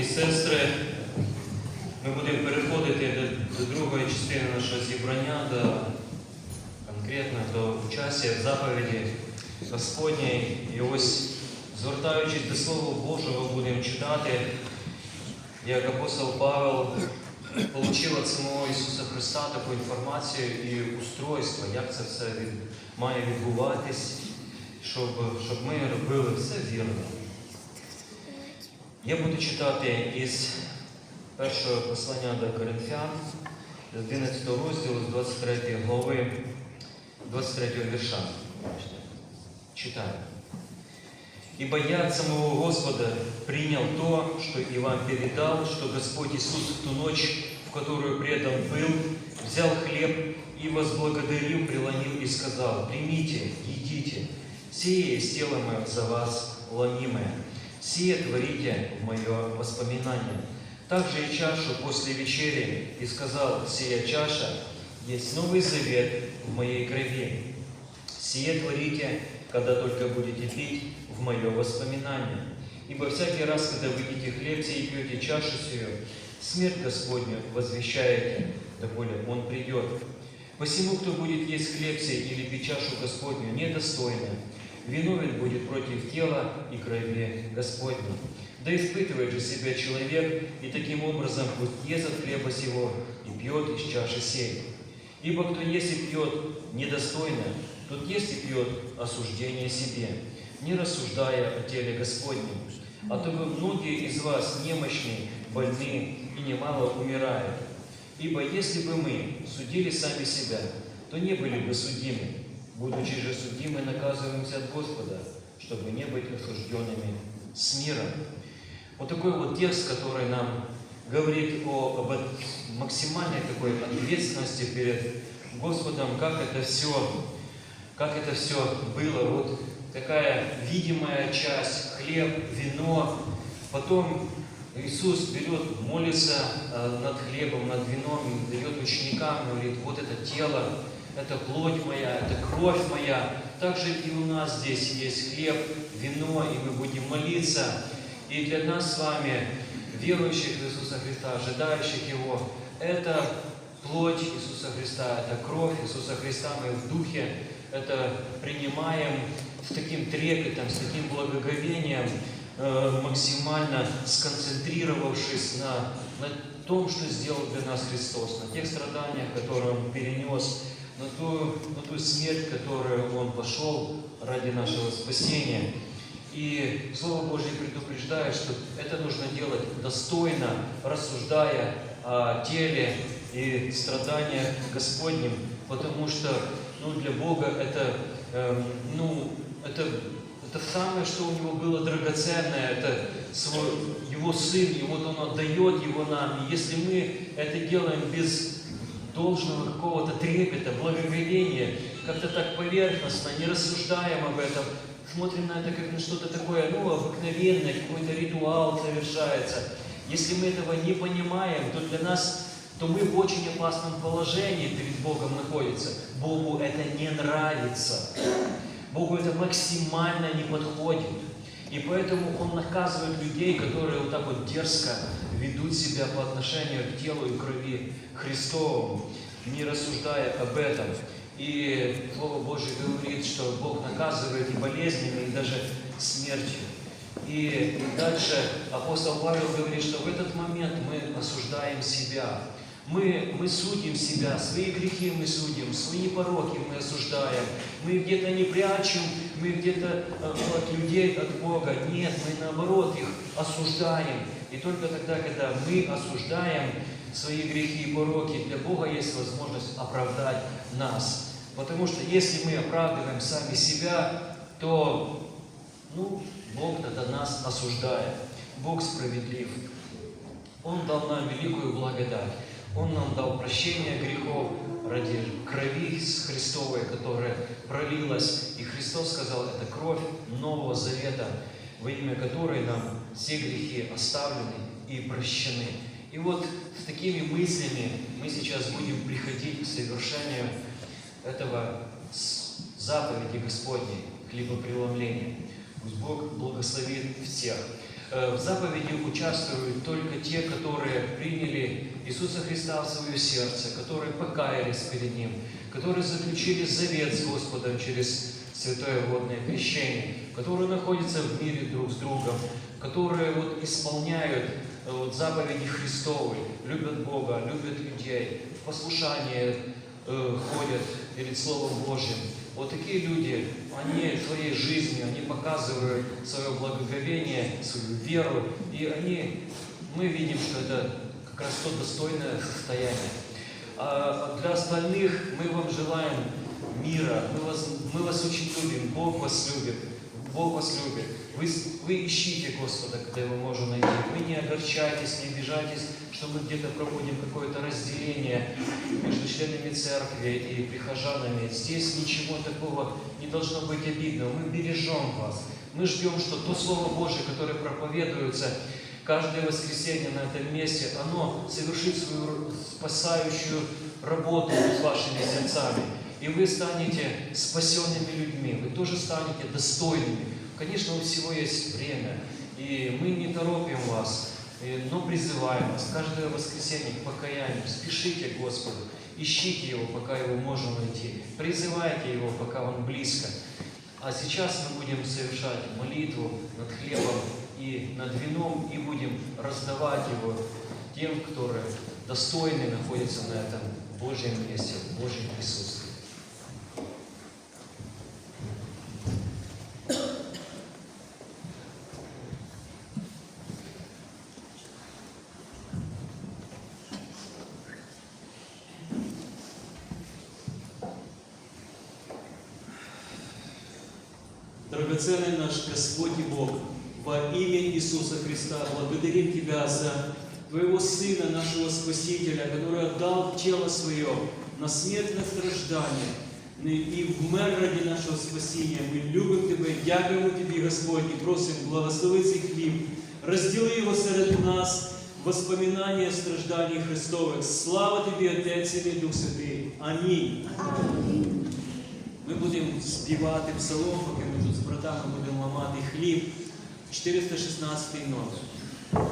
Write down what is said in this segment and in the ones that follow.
і сестри, ми будемо переходити до, до другої частини нашого зібрання, до конкретно до участі в заповіді Господній. І ось, звертаючись до Слова Божого, будемо читати, як апостол Павел отримав від самого Ісуса Христа таку інформацію і устройство, як це все від, має відбуватись, щоб, щоб ми робили все вірно. Я буду читати із першого послання до Коринфян, з 11 розділу, з 23 глави, 23 вірша. Бачите. Читаю. «Ибо я от самого Господа принял то, что и вам передал, что Господь Иисус в ту ночь, в которую предан был, взял хлеб и возблагодарил, преломил и сказал, «Примите, едите, сие есть тело мое за вас ломимое, сие творите в мое воспоминание». Также и чашу после вечери, и сказал, «Сия чаша есть новый завет в моей крови, Сие творите, когда только будете пить в мое воспоминание. Ибо всякий раз, когда вы едите хлеб и пьете чашу сию, смерть Господню возвещаете, доколе Он придет. Посему, кто будет есть хлеб сей или пить чашу Господню недостойно, виновен будет против тела и крови Господней. Да испытывает же себя человек, и таким образом пусть ест от хлеба сего и пьет из чаши сей. Ибо кто ест и пьет недостойно, тот ест и пьет осуждение себе, не рассуждая о теле Господнем. А то вы многие из вас немощны, больны и немало умирают. Ибо если бы мы судили сами себя, то не были бы судимы. Будучи же судимы, наказываемся от Господа, чтобы не быть осужденными с миром. Вот такой вот текст, который нам говорит о, об максимальной такой ответственности перед Господом, как это все, как это все было. Вот такая видимая часть, хлеб, вино. Потом Иисус берет, молится э, над хлебом, над вином, дает ученикам, говорит, вот это тело, это плоть моя, это кровь моя. Также и у нас здесь есть хлеб, вино, и мы будем молиться. И для нас с вами, верующих в Иисуса Христа, ожидающих Его, это плоть Иисуса Христа, это кровь Иисуса Христа, мы в духе это принимаем с таким трепетом, с таким благоговением, э, максимально сконцентрировавшись на, на том, что сделал для нас Христос, на тех страданиях, которые Он перенес, на ту, на ту смерть, которую Он пошел ради нашего спасения. И Слово Божье предупреждает, что это нужно делать достойно, рассуждая о теле и страданиях Господнем, потому что ну, для Бога это, эм, ну, это, это самое, что у Него было драгоценное, это свой, Его Сын, и вот Он отдает Его нам. И если мы это делаем без должного какого-то трепета, благоговения, как-то так поверхностно, не рассуждаем об этом, смотрим на это как на что-то такое, ну, обыкновенное, какой-то ритуал совершается. Если мы этого не понимаем, то для нас, то мы в очень опасном положении перед Богом находится. Богу это не нравится. Богу это максимально не подходит. И поэтому Он наказывает людей, которые вот так вот дерзко ведут себя по отношению к телу и крови Христовому, не рассуждая об этом. И Слово Божье говорит, что Бог наказывает и болезнями, и даже смертью. И дальше апостол Павел говорит, что в этот момент мы осуждаем себя. Мы, мы судим себя, свои грехи мы судим, свои пороки мы осуждаем. Мы где-то не прячем, мы где-то э, от людей, от Бога. Нет, мы наоборот их осуждаем. И только тогда, когда мы осуждаем свои грехи и пороки, для Бога есть возможность оправдать нас. Потому что если мы оправдываем сами себя, то ну, Бог тогда нас осуждает. Бог справедлив. Он дал нам великую благодать. Он нам дал прощение грехов ради крови Христовой, которая пролилась. И Христос сказал, это кровь Нового Завета, во имя которой нам все грехи оставлены и прощены. И вот с такими мыслями мы сейчас будем приходить к совершению этого заповеди Господней, хлебопреломления. Пусть Бог благословит всех. Э, В заповеди участвуют только те, которые приняли Иисуса Христа в свое сердце, которые покаялись перед Ним, которые заключили завет с Господом через святое водное крещение, которые находятся в мире друг с другом, которые вот исполняют э, вот заповеди Христовы, любят Бога, любят людей, в послушание э, ходят перед Словом Божьим. Вот такие люди, они своей жизнью, они показывают свое благоговение, свою веру, и они, мы видим, что это как раз то достойное состояние. А для остальных мы вам желаем мира, мы вас, мы вас очень любим, Бог вас любит, Бог вас любит. Вы, вы ищите Господа, когда Его можно найти. Вы не огорчайтесь, не обижайтесь, что мы где-то проводим какое-то разделение между членами церкви и прихожанами. Здесь ничего такого не должно быть обидного. Мы бережем вас. Мы ждем, что то Слово Божье, которое проповедуется каждое воскресенье на этом месте, оно совершит свою спасающую работу с вашими сердцами. И вы станете спасенными людьми, вы тоже станете достойными. Конечно, у всего есть время, и мы не торопим вас, и- но призываем вас каждое воскресенье к покаянию. Спешите к Господу, ищите Его, пока Его можно найти. Призывайте Его, пока Он близко. А сейчас мы будем совершать молитву над хлебом и над вином, и будем раздавать его тем, которые достойны находятся на этом Божьем месте, в Божьем присутствии. Драгоценный наш Господь и Бог, во имя Иисуса Христа благодарим Тебя за Твоего Сына, нашего Спасителя, который отдал тело Свое на смертное страждание и вмер ради нашего спасения. Мы любим Тебя, дякуємо Тобі, Господь, і просимо благослови цей хліб, розділи його серед нас, воспоминання страждань Христових. Слава Тобі, Отець і Дух Святий. Амінь. Ми будемо співати псалом, поки ми тут з братами будемо ламати хліб. 416 номер.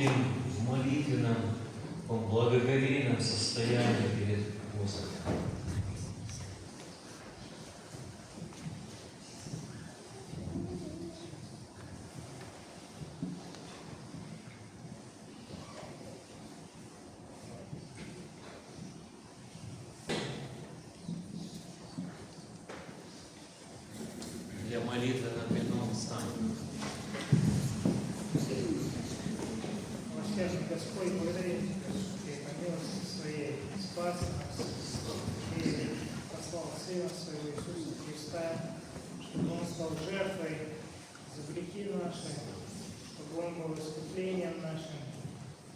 Будем в молитвенном, таком благоговейном состоянии перед Господом. Для молитвы над вином станем. Милостивый Господь, благодарим Тебя, что Ты по милости Своей спас нас. И Сына Своего Иисуса Христа, чтобы Он стал жертвой за грехи наши, чтобы Он был искуплением нашим.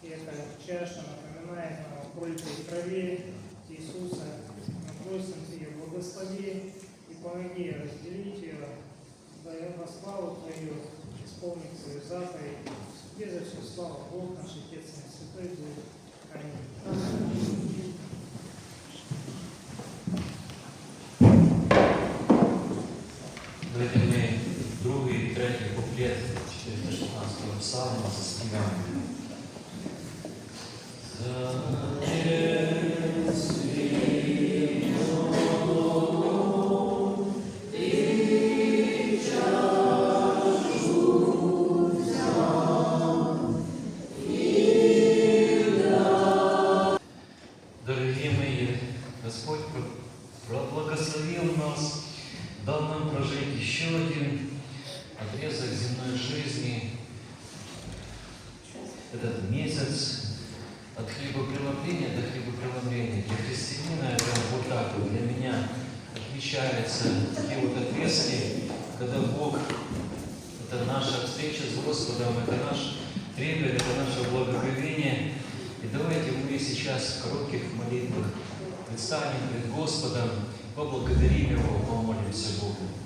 И эта чаша напоминает нам о и крови Иисуса. Мы просим Тебя, благослови и помоги разделить ее во во славу Твою, исполнить Твою заповедь. Тебе за всю славу Бог наш Отец и Святой Дух. Аминь. Amen. Встреча с Господом, это наш трепет, это наше благоговение. И давайте мы сейчас в коротких молитвах предстанем пред Господом, поблагодарим Его, помолимся Богу.